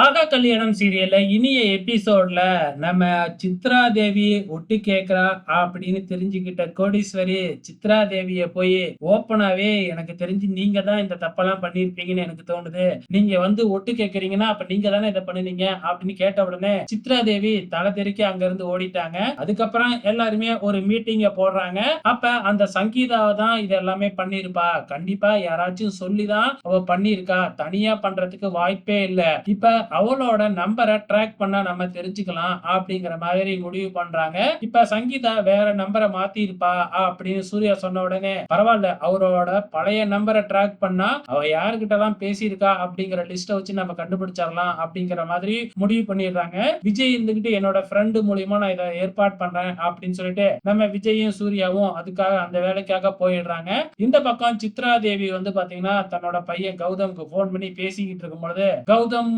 ஆகா கல்யாணம் சீரியல்ல இனிய எபிசோட்ல நம்ம சித்ரா தேவி ஒட்டு கேக்குறா அப்படின்னு தெரிஞ்சுக்கிட்ட கோடீஸ்வரி சித்ரா தேவிய போய் ஓப்பனாவே எனக்கு தெரிஞ்சு நீங்க தான் இந்த தப்பெல்லாம் பண்ணிருப்பீங்கன்னு எனக்கு தோணுது. நீங்க வந்து ஒட்டு கேக்குறீங்கன்னா அப்ப நீங்க தானே இதை பண்ணுனீங்க அப்படின்னு கேட்ட உடனே சித்ரா தேவி தலை தெறிக்க அங்க இருந்து ஓடிட்டாங்க. அதுக்கப்புறம் எல்லாருமே ஒரு மீட்டிங்க போடுறாங்க. அப்ப அந்த சங்கீதாவை தான் இது எல்லாமே பண்ணிருப்பா கண்டிப்பா யாராச்சும் சொல்லிதான் அவ பண்ணிருக்கா தனியா பண்றதுக்கு வாய்ப்பே இல்லை. இப்ப அவளோட நம்பரை ட்ராக் பண்ண நம்ம தெரிஞ்சுக்கலாம் அப்படிங்கிற மாதிரி முடிவு பண்றாங்க. இப்ப சங்கீதா வேற நம்பரை மாத்தி இருப்பா அப்படின்னு சூர்யா சொன்ன உடனே பரவாயில்ல அவரோட பழைய நம்பரை ட்ராக் பண்ணா அவ யாருகிட்ட எல்லாம் பேசியிருக்கா அப்படிங்கிற லிஸ்ட வச்சு நம்ம கண்டுபிடிச்சிடலாம் அப்படிங்கிற மாதிரி முடிவு பண்ணிடுறாங்க. விஜய் இருந்துகிட்டு என்னோட ஃப்ரெண்டு மூலியமா நான் இதை ஏற்பாடு பண்றேன் அப்படின்னு சொல்லிட்டு நம்ம விஜயும் சூர்யாவும் அதுக்காக அந்த வேலைக்காக போயிடுறாங்க. இந்த பக்கம் சித்ரா தேவி வந்து பாத்தீங்கன்னா தன்னோட பையன் கௌதம்க்கு போன் பண்ணி பேசிக்கிட்டு இருக்கும் பொழுது கௌதம்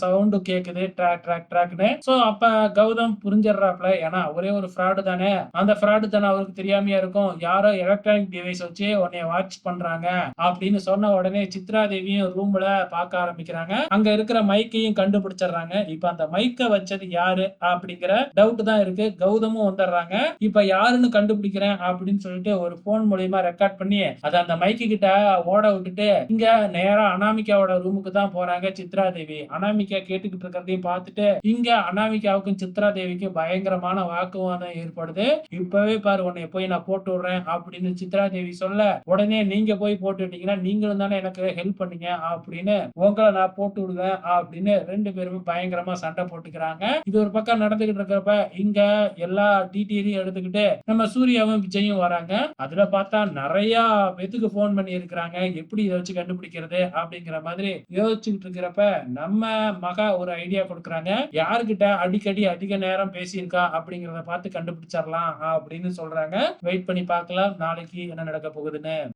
சவுண்டு கேக்குது ட்ராக் ட்ராக் ட்ராக்னு சோ அப்ப கௌதம் புரிஞ்சிடுறாப்ல ஏன்னா ஒரே ஒரு ஃப்ராடு தானே? அந்த ஃப்ராடு தானே அவருக்கு தெரியாமையா இருக்கும்? யாரோ எலக்ட்ரானிக் டிவைஸ் வச்சு உன்னைய வாட்ச் பண்றாங்க அப்படின்னு சொன்ன உடனே சித்ரா தேவியும் ரூம்ல பார்க்க ஆரம்பிக்கிறாங்க. அங்க இருக்கிற மைக்கையும் கண்டுபிடிச்சிடுறாங்க. இப்ப அந்த மைக்க வச்சது யாரு அப்படிங்கிற டவுட் தான் இருக்கு. கௌதமும் வந்துடுறாங்க. இப்ப யாருன்னு கண்டுபிடிக்கிறேன் அப்படின்னு சொல்லிட்டு ஒரு போன் மூலியமா ரெக்கார்ட் பண்ணி அதை அந்த மைக்கு கிட்ட ஓட விட்டுட்டு இங்க நேரா அனாமிகாவோட ரூமுக்கு தான் போறாங்க சித்ரா தேவி அனாமிகா கேட்டுக்கிட்டு இருக்கிறதையும் பார்த்துட்டு இங்க அனாமிகாவுக்கும் சித்ரா தேவிக்கும் பயங்கரமான வாக்குவாதம் ஏற்படுது. இப்பவே பாரு உன்னை போய் நான் போட்டு விடுறேன் அப்படின்னு சித்ரா தேவி சொல்ல உடனே நீங்க போய் போட்டு விட்டீங்கன்னா நீங்களும் தானே எனக்கு ஹெல்ப் பண்ணீங்க அப்படின்னு உங்களை நான் போட்டு விடுவேன் அப்படின்னு ரெண்டு பேருமே பயங்கரமா சண்டை போட்டுக்கிறாங்க. இது ஒரு பக்கம் நடந்துகிட்டு இருக்கிறப்ப இங்க எல்லா டீட்டெயிலையும் எடுத்துக்கிட்டு நம்ம சூர்யாவும் விஜயும் வராங்க. அதுல பார்த்தா நிறைய பேத்துக்கு போன் பண்ணி இருக்கிறாங்க எப்படி இதை வச்சு கண்டுபிடிக்கிறது அப்படிங்கிற மாதிரி யோசிச்சுட்டு இருக்கிறப்ப நம்ம மகா ஒரு ஐடியா கொடுக்குறாங்க. யாருக்கிட்ட அடிக்கடி அதிக நேரம் பேசியிருக்கா அப்படிங்கிறத பார்த்து கண்டுபிடிச்சிடலாம் அப்படின்னு சொல்றாங்க. வெயிட் பண்ணி பார்க்கலாம். நாளைக்கு என்ன நடக்க போகுதுன்னு.